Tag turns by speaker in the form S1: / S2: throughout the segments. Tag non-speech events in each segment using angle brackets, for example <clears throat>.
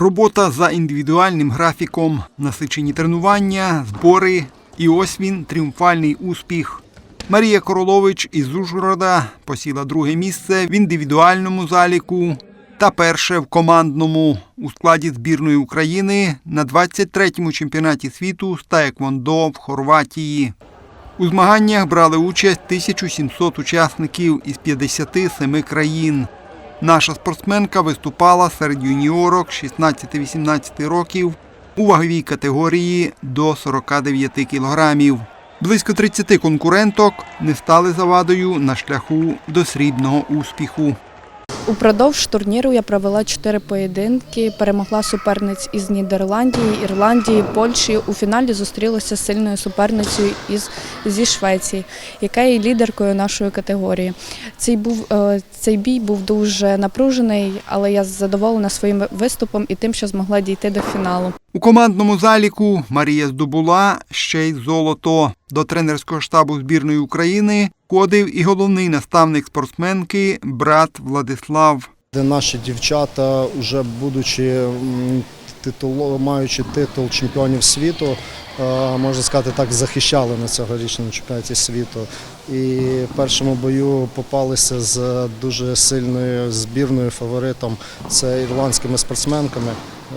S1: Робота за індивідуальним графіком, насичені тренування, збори. І ось він тріумфальний успіх. Марія Королович із Ужгорода посіла друге місце в індивідуальному заліку та перше в командному у складі збірної України на 23-му чемпіонаті світу з таеквондо в Хорватії. У змаганнях брали участь 1700 учасників із 57 країн. Наша спортсменка виступала серед юніорок 16-18 років у ваговій категорії до 49 кілограмів. Близько 30 конкуренток не стали завадою на шляху до срібного успіху.
S2: Упродовж турніру я провела чотири поєдинки, перемогла суперниць із Нідерландії, Ірландії, Польщі. У фіналі зустрілася з сильною суперницею із зі Швеції, яка є лідеркою нашої категорії. Цей був е, цей бій був дуже напружений, але я задоволена своїм виступом і тим, що змогла дійти до фіналу.
S1: У командному заліку Марія здобула ще й золото. До тренерського штабу збірної України входив і головний наставник спортсменки брат Владислав.
S3: де наші дівчата, вже будучи титуло, маючи титул чемпіонів світу, е, можна сказати так, захищали на цьогорічному чемпіонаті світу. І в першому бою попалися з дуже сильною збірною фаворитом. Це ірландськими спортсменками,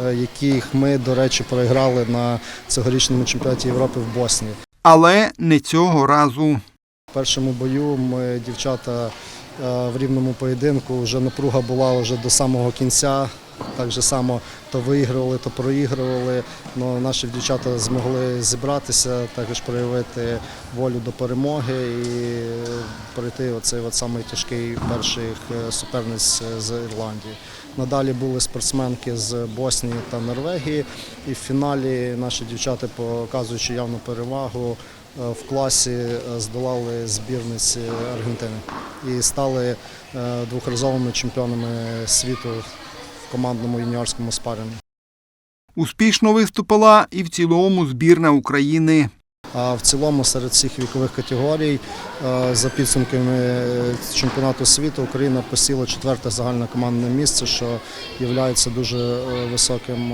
S3: е, яких ми, до речі, проіграли на цьогорічному чемпіонаті Європи в Боснії.
S1: Але не цього разу.
S3: Першому бою ми дівчата е, в рівному поєдинку вже напруга була вже до самого кінця. Так же само то виігрували, то проігрували. Но наші дівчата змогли зібратися, також проявити волю до перемоги і пройти оцей от самий тяжкий перший е, суперниць з Ірландії. Надалі були спортсменки з Боснії та Норвегії. І в фіналі наші дівчата, показуючи явну перевагу, е, в класі е, здолали збірниці Аргентини і стали е, двохразовими чемпіонами світу в командному юніорському спаррингі.
S1: Успішно виступила і в цілому збірна України.
S3: А в цілому серед всіх вікових категорій е, за підсумками е, чемпіонату світу Україна посіла четверте загальне командне місце, що є дуже е, високим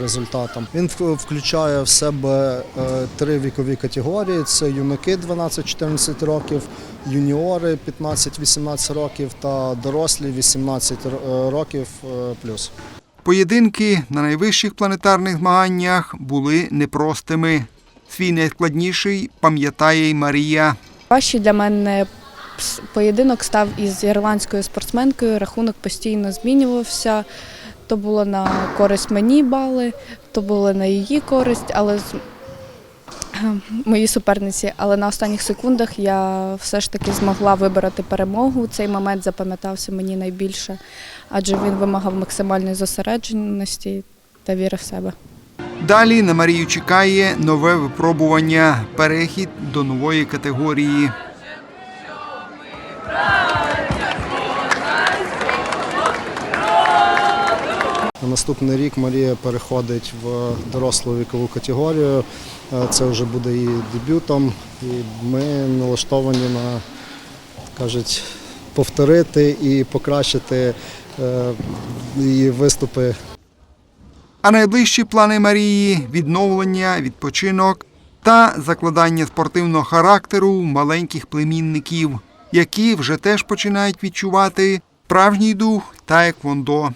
S3: результатом. Він включає в себе три вікові категорії: це юнаки 12-14 років, юніори 15-18 років та дорослі 18 років плюс.
S1: Поєдинки на найвищих планетарних змаганнях були непростими. Свій найскладніший пам'ятає й Марія.
S2: Важчий для мене поєдинок став із ірландською спортсменкою. Рахунок постійно змінювався. То було на користь мені бали, то було на її користь, але з- <clears throat> мої суперниці. Але на останніх секундах я все ж таки змогла вибороти перемогу. Цей момент запам'ятався мені найбільше, адже він вимагав максимальної зосередженості та віри в себе.
S1: Далі на Марію чекає нове випробування перехід до нової категорії.
S3: На наступний рік Марія переходить в дорослу вікову категорію. Е, Це вже буде її дебютом. І ми налаштовані на кажуть, повторити і покращити е, її виступи
S1: А найближчі плани Марії відновлення, відпочинок та закладання спортивного характеру маленьких племінників, які вже теж починають відчувати справжній дух та еквондо.